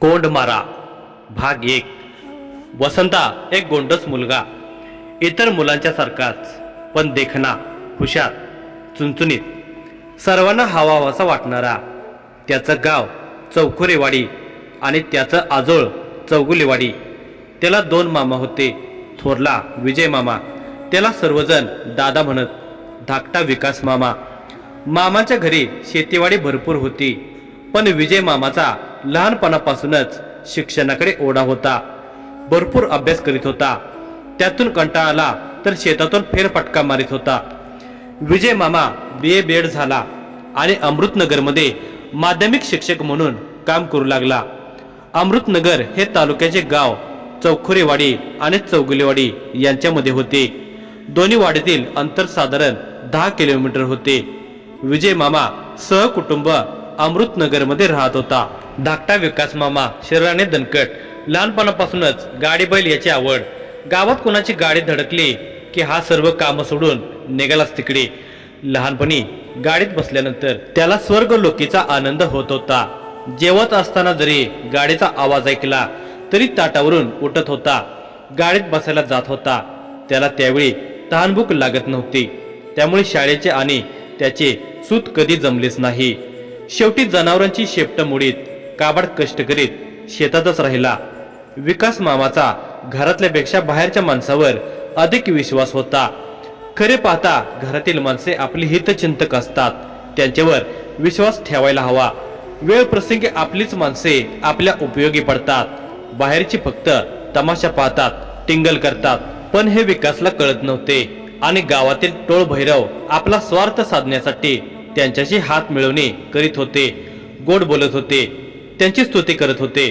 कोंडमारा. भाग एक. वसंता एक गोंडस मुलगा. इतर मुलांच्या सारखाच पण देखना हुशार चुनचुनीत सर्वांना हवाहवासा वाटणारा. त्याचं गाव चौखुरेवाडी आणि त्याचं आजोळ चौगुलेवाडी. त्याला दोन मामा होते थोरला विजय मामा. त्याला सर्वजण दादा म्हणत धाकटा विकास मामा. मामाच्या घरी शेतीवाडी भरपूर होती पण विजय मामाचा लहानपणापासूनच शिक्षणाकडे ओढा होता. भरपूर अभ्यास करीत होता. त्यातून कंटाळा आला तर शेतातून फेरफटका मारित होता. विजय मामा बी ए बेड झाला आणि अमृतनगरमध्ये माध्यमिक शिक्षक म्हणून काम करू लागला. अमृतनगर हे तालुक्याचे गाव चौखुरेवाडी आणि चौगुलेवाडी यांच्यामध्ये होते. दोन्ही वाडीतील अंतर साधारण दहा किलोमीटर होते. विजय मामा सहकुटुंब अमृतनगरमध्ये राहत होता. धाकटा विकास मामा शरीराने दणकट. लहानपणापासूनच गाडी बैल याची आवड. गावात कोणाची गाडी धडकली की हा सर्व काम सोडून निघालाच तिकडे? लहानपणी गाडीत बसल्यानंतर त्याला स्वर्ग लोकीचा आनंद होत होता. जेवत असताना जरी गाडीचा आवाज ऐकला तरी ताटावरून उठत होता. गाडीत बसायला जात होता. त्याला त्यावेळी तहानभूक लागत नव्हती. त्यामुळे शाळेचे आणि त्याचे सूत कधी जमलेच नाही. शेवटी जनावरांची शेपट मुडीत काबाड कष्ट करीत शेतातच राहिला. विकास मामाचा घरातल्यापेक्षा बाहेरच्या माणसावर अधिक विश्वास होता. खरे पाहता घरातील माणसे आपली हितचिंतक असतात. त्यांच्यावर विश्वास ठेवायला हवा. वेळ प्रसंगी आपलीच माणसे आपल्या उपयोगी पडतात. बाहेरची फक्त तमाशा पाहतात टिंगल करतात. पण हे विकासला कळत नव्हते. आणि गावातील टोळ भैरव आपला स्वार्थ साधण्यासाठी त्यांच्याशी हात मिळवणे करीत होते गोड बोलत होते त्यांची स्तुती करत होते.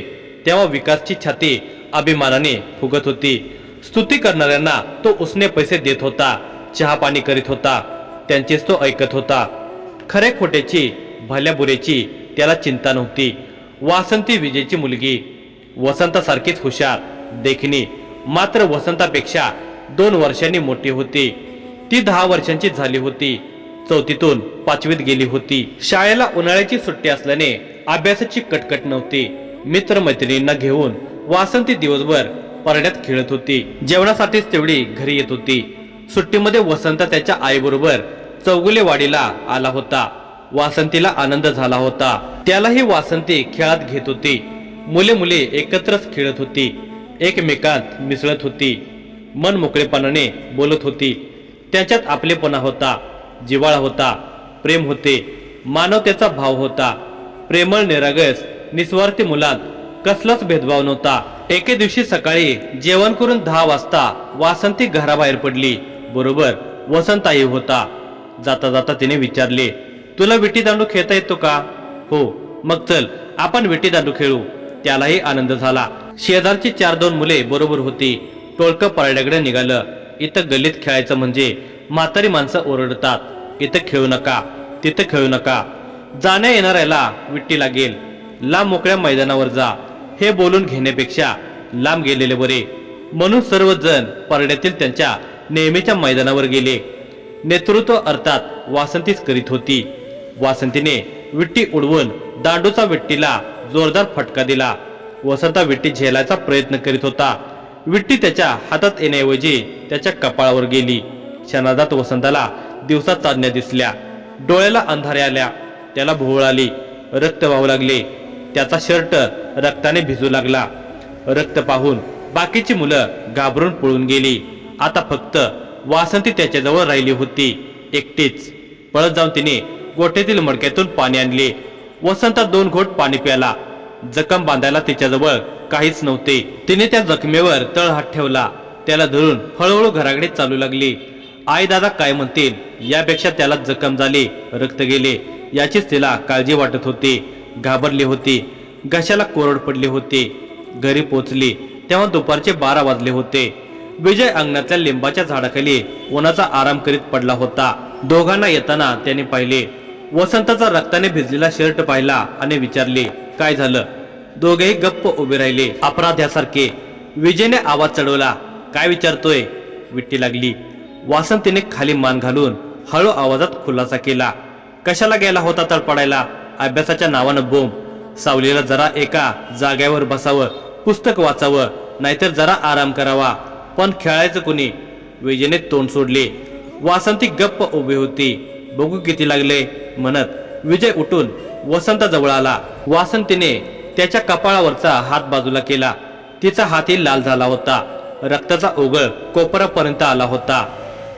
तेव्हा विकासची छाती अभिमानाने फुगत होती. स्तुती करणाऱ्यांना तो उसने पैसे देत होता चहा पाणी करीत होता त्यांचेच तो ऐकत होता. खरे खोट्याची भल्या बुऱ्याची त्याला चिंता नव्हती. वासंती विजेची मुलगी वसंतासारखीच हुशार देखणी मात्र वसंतापेक्षा दोन वर्षांनी मोठी होती. ती दहा वर्षांची झाली होती. चौथीतून पाचवीत गेली होती. शाळेला उन्हाळ्याची सुट्टी असल्याने अभ्यासाची कटकट नव्हती. मित्र मैत्रिणींना घेऊन वासंती दिवसभर परड्यात खेळत होती. जेवणासाठीच तेवढी घरी येत होती. सुट्टीमध्ये वसंत त्याच्या आईबरोबर चौगुलेवाडीला आला होता. वासंतीला आनंद झाला होता. त्यालाही वासंती खेळात घेत होती. मुले मुले एकत्रच खेळत होती. एकमेकात मिसळत होती. मन मोकळेपणाने बोलत होती. त्याच्यात आपलेपणा होता. जिवाळा होता प्रेम होते मानवतेचा भाव होता. प्रेमळ निरागस निस्वार्थी मुलात कसलाच भेदभाव नव्हता. एके दिवशी सकाळी जेवण करून दहा वाजता वासंती घराबाहेर पडली. बरोबर वसंताई होता. जाता जाता तिने विचारले तुला विटी दांडू खेळता येतो का? हो. मग चल आपण विटी दांडू खेळू. त्यालाही आनंद झाला. शेजारची चार दोन मुले बरोबर होती. टोळकं पारड्याकडे निघालं. इथं गल्लीत खेळायचं म्हणजे म्हातारी माणसं ओरडतात. इथं खेळू नका तिथं खेळू नका. जाण्या येणाऱ्याला विट्टी लागेल. लांब मोकळ्या मैदानावर जा. हे बोलून घेण्यापेक्षा लांब गेलेले बरे. म्हणून सर्वजण परड्यातील त्यांच्या नेहमीच्या मैदानावर गेले. नेतृत्व अर्थात वासंतीच करीत होती. वासंतीने विट्टी उडवून दांडूचा विट्टीला जोरदार फटका दिला. वसंता विट्टी झेलायचा प्रयत्न करीत होता. विट्टी त्याच्या हातात येण्याऐवजी त्याच्या कपाळावर गेली. क्षणादात वसंताला दिवसात चांदण्या दिसल्या. डोळ्याला अंधारे आल्या. त्याला भोवळ आली. रक्त वाहू लागले. त्याचा शर्ट रक्ताने भिजू लागला. रक्त पाहून बाकीची मुलं घाबरून पळून गेली. आता फक्त वासंती त्याच्याजवळ राहिली होती. एकटीच. पळत जाऊन तिने गोठ्यातील मडक्यातून पाणी आणले. वसंता दोन घोट पाणी प्याला. जखम बांधायला तिच्याजवळ काहीच नव्हते. तिने त्या जखमेवर तळ हात ठेवला. त्याला धरून हळूहळू घराकडे चालू लागली. आई दादा काय म्हणतील यापेक्षा त्याला जखम झाली रक्त गेले याचीच तिला काळजी वाटत होती घाबरली होती घशाला कोरड पडली होती घरी पोचली तेव्हा दुपारचे बारा वाजले होते. विजय अंगणातल्या लिंबाच्या झाडाखाली उन्हाचा आराम करीत पडला होता. दोघांना येताना त्याने पाहिले. वसंताचा रक्ताने भिजलेला शर्ट पाहिला आणि विचारले काय झालं? दोघेही गप्प उभे राहिले अपराध्यासारखे. विजयने आवाज चढवला काय विचारतोय? विट्टी लागली. वासंतीने खाली मान घालून हळू आवाजात खुलासा केला. कशाला गेला होता तडपडायला? अभ्यासाच्या नावानं बोंब. सावलीला जरा एका जाग्यावर बसावं पुस्तक वाचावं नाहीतर जरा आराम करावा. पण खेळायचं कुणी? विजयने तोंड सोडले. वासंती गप्प उभी होती. बघू किती लागले. म्हणत विजय उठून वसंताजवळ आला. वासंतीने त्याच्या कपाळावरचा हात बाजूला केला. तिचा हातही लाल झाला होता. रक्ताचा ओघळ कोपरापर्यंत आला होता.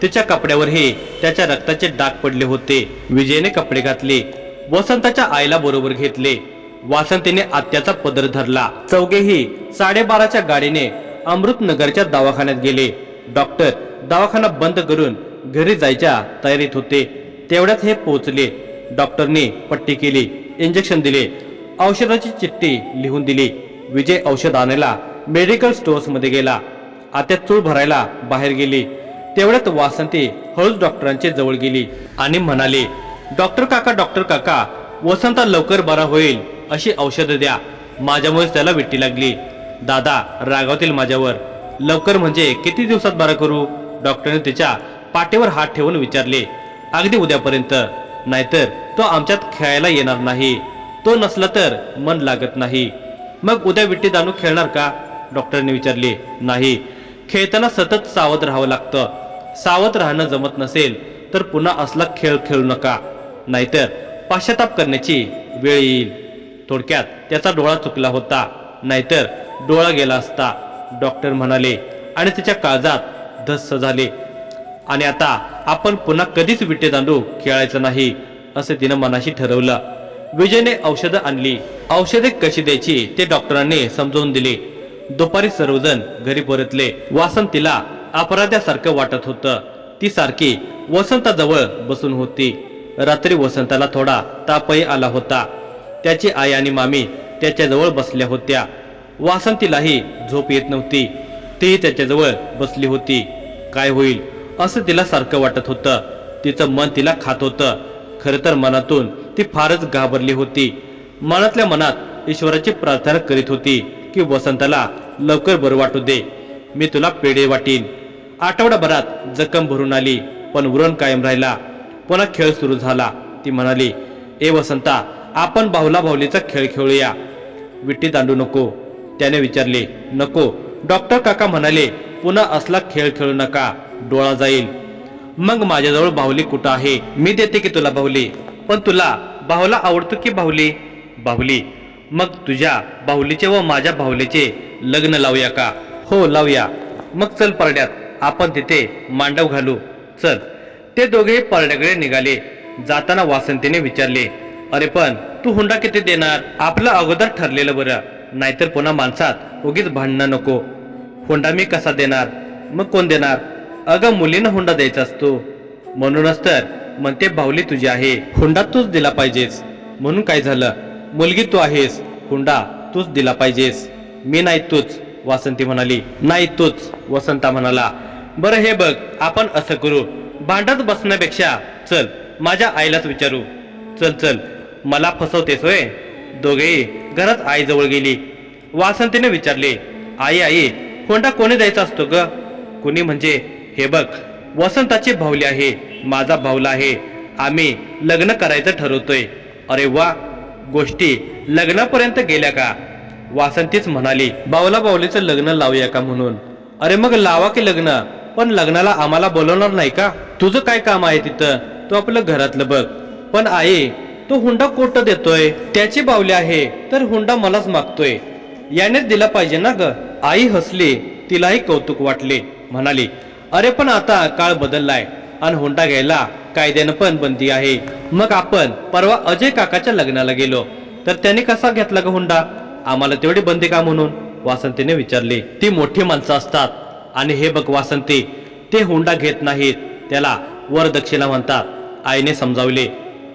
तिच्या कपड्यावरही त्याच्या रक्ताचे डाग पडले होते. विजयने कपडे घातले. वसंताच्या आईला बरोबर घेतले. वासंतीने आत्याचा पदर धरला. चौघेही साडेबाराच्या गाडीने अमृतनगरच्या दवाखान्यात गेले. डॉक्टर दवाखाना बंद करून घरी जायच्या तयारीत होते. तेवढ्यात हे पोहोचले. डॉक्टरने पट्टी केली. इंजेक्शन दिले. औषधाची चिठ्ठी लिहून दिली. विजय औषध आणायला मेडिकल स्टोअर्समध्ये गेला. आत्या चूळ भरायला बाहेर गेली. तेवढ्यात वासंती हळूच डॉक्टरांच्या जवळ गेली आणि म्हणाले डॉक्टर काका डॉक्टर काका वसंता लवकर बरा होईल अशी औषधं द्या. माझ्यामुळेच त्याला विट्टी लागली. दादा रागावतील माझ्यावर. लवकर म्हणजे किती दिवसात बरा करू? डॉक्टरने तिच्या पाठीवर हात ठेवून विचारले अगदी उद्यापर्यंत. नाहीतर तो आमच्यात खेळायला येणार नाही. तो नसला तर मन लागत नाही. मग उद्या विट्टी दानू खेळणार का? डॉक्टरने विचारले नाही. खेळताना सतत सावध राहावं लागतं. सावध राहणं जमत नसेल तर पुन्हा असला खेळ खेळू नका. नाहीतर पाश्चाताप करण्याची वेळ येईल. थोडक्यात त्याचा डोळा चुकला होता. नाहीतर डोळा गेला असता. डॉक्टर म्हणाले आणि तिच्या काळजात धस्स झाले. आणि आता आपण पुन्हा कधीच विटे दांडू खेळायचं नाही असं तिनं मनाशी ठरवलं. विजयने औषधं आणली. औषधे कशी द्यायची ते डॉक्टरांनी समजावून दिले. दुपारी सर्वजण घरी परतले. वासंतीला अपराध्यासारखं वाटत होतं. ती सारखी वसंताजवळ बसून होती. रात्री वसंताला थोडा तापही आला होता. त्याची आई आणि मामी त्याच्याजवळ बसल्या होत्या. वासंतीलाही झोप येत नव्हती. तीही त्याच्याजवळ बसली होती. काय होईल असं तिला सारखं वाटत होतं. तिचं मन तिला खात होतं. खरं तर मनातून ती फारच घाबरली होती. मनातल्या मनात ईश्वराची प्रार्थना करीत होती की वसंताला लवकर बरं वाटू दे. मी तुला पेढे वाटीन. आठवडाभरात जखम भरून आली पण व्रण कायम राहिला. पुन्हा खेळ सुरू झाला. ती म्हणाली ए वसंता आपण बाहुला बाहुलीचा खेळ खेळूया. विट्टी दांडू नको. त्याने विचारले नको. डॉक्टर काका म्हणाले पुन्हा असला खेळ खेळू नका. डोळा जाईल. मग माझ्याजवळ बाहुली कुठं आहे? मी देते की तुला बाहुली? पण तुला बाहुला आवडतो की बाहुली? बाहुली. मग तुझ्या बाहुलीचे व माझ्या बाहुलीचे लग्न लावूया का? हो लावूया. मग चल परड्यात. आपण तिथे मांडव घालू. चल. ते दोघे परड्याकडे निघाले. जाताना वासंतीने विचारले अरे पण तू हुंडा किती देणार? आपलं अगोदर ठरलेलं बरं. नाहीतर पुन्हा माणसात उगीच भांडणं नको. हुंडा मी कसा देणार? मग कोण देणार? अगं मुलीनं हुंडा द्यायचा असतो. म्हणूनच तर म्हणते भावली तुझी आहे. हुंडा तूच दिला पाहिजेस. म्हणून काय झालं? मुलगी तू आहेस. हुंडा तूच दिला पाहिजेस. मी नाही तूच. वासंती म्हणाली नाही तूच वसंता म्हणाला. बरं हे बघ आपण असं करू. भांडत बसण्यापेक्षा चल माझ्या आईलाच विचारू. चल चल मला फसवतेस होय. दोघेही घरात आईजवळ गेली. वासंतीने विचारले आई आई होंडा कोणी द्यायचा असतो ग? कुणी म्हणजे हे बघ वसंताची भावली आहे माझा भावला आहे. आम्ही लग्न करायचं ठरवतोय. अरे वा गोष्टी लग्नापर्यंत गेल्या का? वासंतीच म्हणाली बावला बावलीचं लग्न लावूया का म्हणून? अरे मग लावा की लग्न? पण लग्नाला आम्हाला बोलवणार नाही का? तुझं काय काम आहे तिथं? तू आपलं घरातलं बघ. पण आई तो हुंडा कोट देतोय. त्याची बावली आहे तर हुंडा मलाच मागतोय. यानेच दिला पाहिजे ना ग. आई हसली तिलाही कौतुक वाटले म्हणाली. अरे पण आता काळ बदललाय आणि हुंडा घ्यायला कायद्यानं पण बंदी आहे. मग आपण परवा अजय काकाच्या लग्नाला गेलो. तर त्याने कसा घेतला ग हुंडा? आम्हाला तेवढी बंदी का म्हणून? वासंतीने विचारले. ती मोठी माणसं असतात. आणि हे बघ वासंती ते हुंडा घेत नाहीत. त्याला वरदक्षिणा म्हणतात. आईने समजावले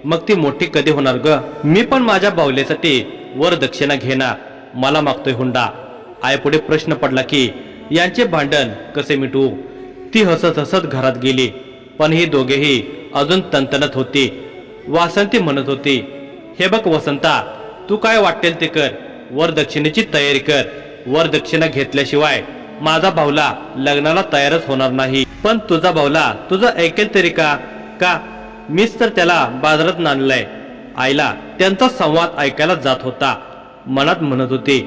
मग ती मोठी कधी होणार ग? मी पण माझ्या बावलेसाठी वरदक्षिणा घेणार. मला मागतोय हुंडा. आई पुढे प्रश्न पडला की यांचे भांडण कसे मिटवू ती हसत हसत घरात गेली. पण ही दोघेही अजून तंतनत होती. वासंती म्हणत होती हे बघ वसंता तू काय वाटेल ते कर. वरदक्षिणेची तयारी कर. वरदक्षिणा घेतल्याशिवाय माझा भाऊला लग्नाला तयारच होणार नाही. पण तुझा भाऊला तुझं ऐकेल तरी का? का? मीच तर त्याला बाजारात नाणलंय आईला त्यांचा संवाद ऐकायला जात होता. मनात म्हणत होते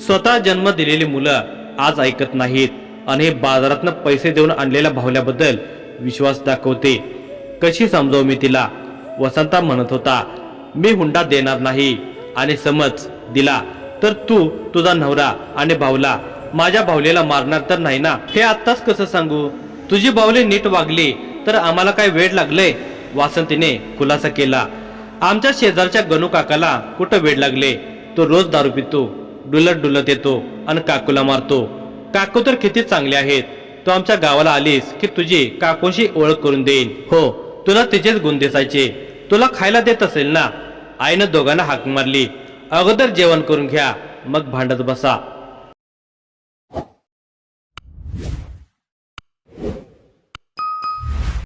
स्वतः जन्म दिलेली मुलं आज ऐकत नाहीत आणि हे बाजारातनं पैसे देऊन आणलेल्या भावल्याबद्दल विश्वास दाखवते. कशी समजावू मी तिला? वसंता म्हणत होता मी हुंडा देणार नाही आणि समज दिला तर तू तुझा नवरा आणि भावला माझ्या भावलेला मारणार तर नाही ना? हे आत्ताच कसं सांगू? तुझी बावली नीट वागली तर आम्हाला काय वेळ लागले वासंतीने खुलासा केला. आमच्या शेजारच्या गणू काकाला कुठं वेळ लागले? तो रोज दारू पितो डुलत डुलत येतो आणि काकूला मारतो. काकू तर किती चांगले आहेत. तू आमच्या गावाला आलीस की तुझी काकूशी ओळख करून देईन. हो तुला तिचेच गुण दिसायचे. तुला खायला देत असेल ना? आईनं दोघांना हाक मारली. अगोदर जेवण करून घ्या मग भांडत बसा.